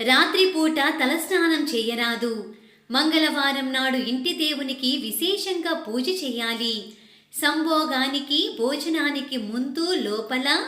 రాత్రిపూట తలస్నానం చేయరాదు. మంగళవారం నాడు ఇంటి దేవునికి విశేషంగా పూజ చేయాలి. సంభోగానికి భోజనానికి ముందు లోపల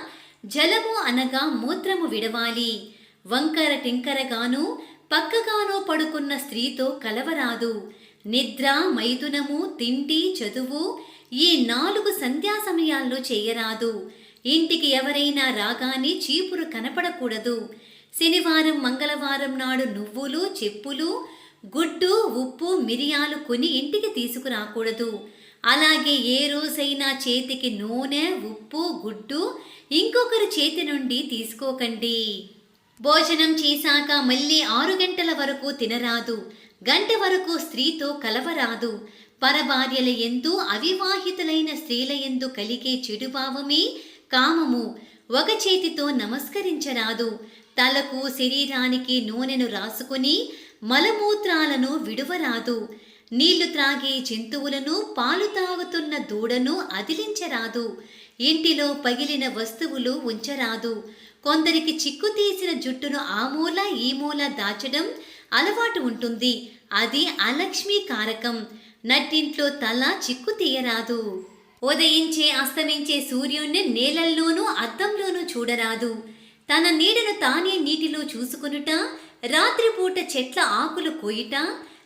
జలము అనగా మూత్రము విడవాలి. వంకర టింకరగాను పక్కగానో పడుకున్న స్త్రీతో కలవరాదు. నిద్ర మైథునము తిండి చదువు ఈ నాలుగు సంధ్యా సమయాల్లో చేయరాదు. ఇంటికి ఎవరైనా రాగానే చీపురు కనపడకూడదు. శనివారం మంగళవారం నాడు నువ్వులు చెప్పులు గుడ్డు ఉప్పు మిరియాలు కొని ఇంటికి తీసుకురాకూడదు. అలాగే ఏ రోజైనా చేతికి నూనె ఉప్పు గుడ్డు ఇంకొకరి చేతి నుండి తీసుకోకండి. భోజనం చేశాక మళ్ళీ ఆరు గంటల వరకు తినరాదు. గంట వరకు స్త్రీతో కలవరాదు. పరభార్యల ఎందు అవివాహితులైన స్త్రీల ఎందు కలిగే చెడుభావమే కామము. ఒక చేతితో నమస్కరించరాదు. తలకు శరీరానికి నూనెను రాసుకుని మలమూత్రాలను విడువరాదు. నీళ్ళు త్రాగే జంతువులను పాలు తాగుతున్న దూడను అదిలించరాదు. ఇంటిలో పగిలిన వస్తువులు ఉంచరాదు. కొందరికి చిక్కు తీసిన జుట్టును ఆ మూల ఈ మూల దాచడం అలవాటు ఉంటుంది. అది అలక్ష్మీ కారకం. నట్టింట్లో తల చిక్కు తీయరాదు. ఉదయించే అస్తమించే సూర్యుణ్ణి నేలల్లోనూ అద్దంలోనూ చూడరాదు. తన నీడను తానే నీటిలో చూసుకొనుట రాత్రిపూట చెట్ల ఆకులు కోయుట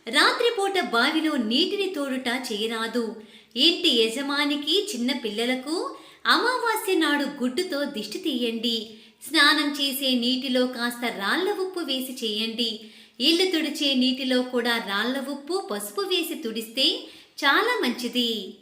రాత్రిపూట బావిలో నీటిని తోడుట చేయరాదు. ఇంటి యజమానికి చిన్న పిల్లలకు అమావాస్య నాడు గుడ్డుతో దిష్టి తీయండి. స్నానం చేసే నీటిలో కాస్త రాళ్ళ ఉప్పు వేసి చేయండి. ఇల్లు తుడిచే నీటిలో కూడా రాళ్ళ ఉప్పు పసుపు వేసి తుడిస్తే చాలా మంచిది.